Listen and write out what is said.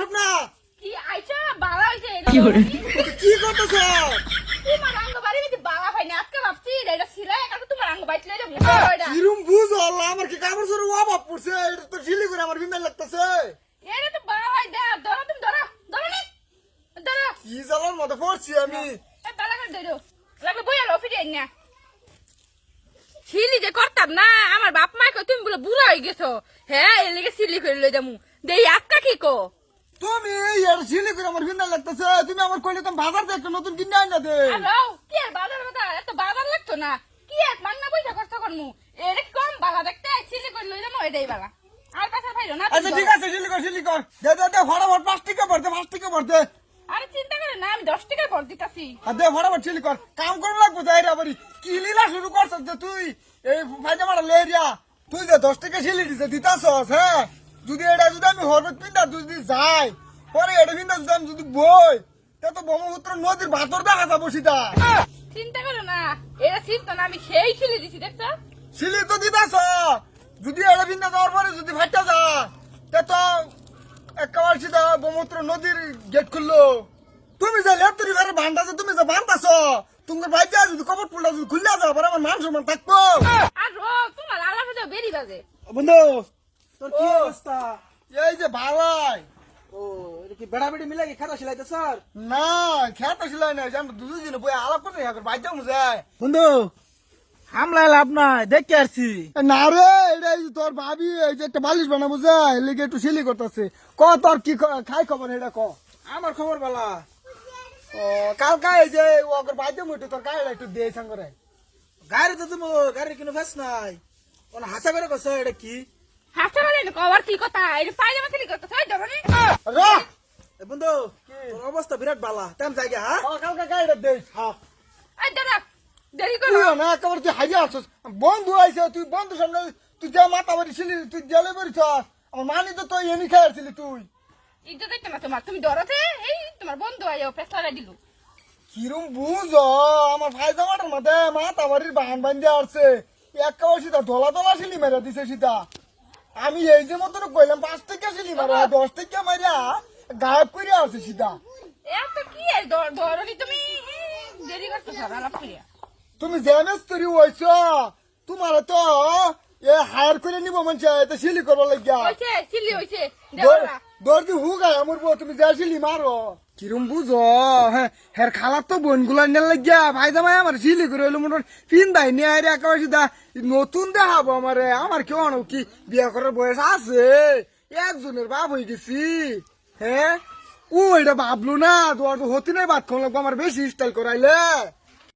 স্বপ্না কি আইছা বালা হইছে কি করে? কি করতেছ? তোমার আঙ্গ বাড়ি মধ্যে বালা হয় না আজকে ভাবছি এটা সিলাই কাটু তোমার আঙ্গ বাইট লইলে মুখে এটা কিরম বুঝ আল্লাহ আমার কি কাপড় সরে অভাব পড়ছে? এটা তো ঝিলি করে আমার বিমেল লাগতেছে। এটা তো বালা হয় দে ধরো তুমি ধরো ধরো নি ধরো। কি জ্বালার মতো পড়ছি আমি? এ বালা করে ধরো। লাগলে বইয়া লো ফিরে না। সিলি যে করতাম না আমার বাপ মা কই তুমি বলে বুড়া হয়ে গেছো। হ্যাঁ এর লেগে সিলি করে লই যামু। দেই আজকা কি কো? তুমি এটা ঝিলি করে আমার বিমেল লাগতেছে। তুমি আমার কইলে তুমি বাজার থেকে একটা নতুন কিনে আইনা দে। হ্যালো কি আর বাজার কথা? এত বাজার লাগতো না। কি আর মান্না পয়সা খরচ করমু? এটা কম বালা দেখতে সিলি করে লই যামু এটাই বালা। আর পাশা ভাইরো না আচ্ছা ঠিক আছে ঝিলি কর ঝিলি কর। দে দে দে ফটাফট পাঁচ টিকা ভরতে পাঁচ টিকা ভরতে আরে চিন্তা করে না আমি দশ টাকা ভর দিতাছি। আর দে ফটাফট ঝিলি কর। কাম করে লাগবো যাই রে বাড়ি। কি লীলা শুরু করছস যে তুই? এই ফাইজা মারা লেরিয়া। তুই যে দশ টাকা ঝিলি দিতে দিতাছস হ্যাঁ? যদি এটা যদি আমি হরবত পিন্তা যদি যাই পরে এটা পিন্তা যদি আমি যদি বই তা তো ব্রহ্মপুত্র নদীর ভাতর দেখা যাব সীতা চিন্তা করো না এটা চিন্তা না আমি সেই খিলে দিছি দেখছ? সিলি তো দিতাছ। যদি এটা পিন্তা যাওয়ার পরে যদি ফাইটা যা তা তো একেবারে সীতা ব্রহ্মপুত্র নদীর গেট খুললো। তুমি যে লেপতরি ঘরে ভান্ডাছে তুমি যে বান্ধাছ তোমার বাইকে যদি কবর পুলটা যদি খুললে যাও পরে আমার মান সম্মান থাকব। আর রো তোমার আলাপ তো বেরি বাজে। বন্ধু তোর কি অবস্থা? এই যে ভালাই। ও এটা কি বেড়া বেড়ি মিলে কি খাতা সিলাইতে স্যার? না খেতে ছিল না আমরা দুজন বই আলাপ করতে থাকবে বাইক যাব যায় বন্ধু হামলায় লাভ নাই দেখতে আসছি। না রে এটা এই যে তোর ভাবি এই যে একটা বালিশ বানাবো যায় লেগে একটু সিলি করতেছে। ক তোর কি খাই খবর এটা ক। আমার খবর বলা। ও কালকা এই যে ওকে যাব একটু তোর গাড়িটা একটু দিয়ে সঙ্গে গাড়ি তো তুমি গাড়ির কোনো ফেস নাই। কোন হাসা করে কছ এটা কি? হাসতে কবার কি কথা? এটা পায়জামা বন্ধু কি? তোর অবস্থা বিরাট বালা। তেম জায়গা হ্যাঁ? কালকা গাড়িটা হ্যাঁ। এই দাদা দেরি করো। না একেবারে তুই আসছিস বন্ধু আইছে তুই বন্ধু সামনে তুই যা মাথা বাড়ি ছিলি তুই জেলে বেরিয়েছ আমার মানি তো তুই এমনি খেয়ে আসছিলি তুই। ইজ্জত দিতে না তোমার? তুমি ধরতে এই তোমার বন্ধু আইও পেছলা দিলু। কিরম বুঝ আমার ভাই জামাটার মধ্যে মাথা বাড়ির বাহান বান্ধে আসছে। একেবারে সীতা ধলা ধলা সিলি মেরে দিছে সীতা। আমি এই যে মতন কইলাম পাঁচ থেকে সিলি মারা দশ থেকে মারিয়া গায়েব করে এত কি ধরনি তুমি? দেরি করতে আলাপ করিয়া। তুমি জেনেস তৈরি হয়েছ তোমার তো এ হায়ার করে নিব মনছে এটা সিলি করব লাগিয়া। হইছে চিলি হইছে। দেওয়া দর্দি হু গায় আমার বউ তুমি যাইছিলি মারো। কিরম বুঝো? হ্যাঁ হের খালার তো বোনগুলা লাগিয়া ভাই জামাই আমার ঝিলি করে হইল মোটর পিন দাই নিয়ে আরে একেবারে সিধা নতুন দেখাবো আমারে। আমার কেউ আনো কি বিয়া করার বয়স আছে? একজনের বাপ হয়ে গেছি। হ্যাঁ? ও, এটা ভাবলো না তোমার তো হতি নাই বাদ খাওয়া লাগবো, আমার বেশি স্টাইল করাইলে।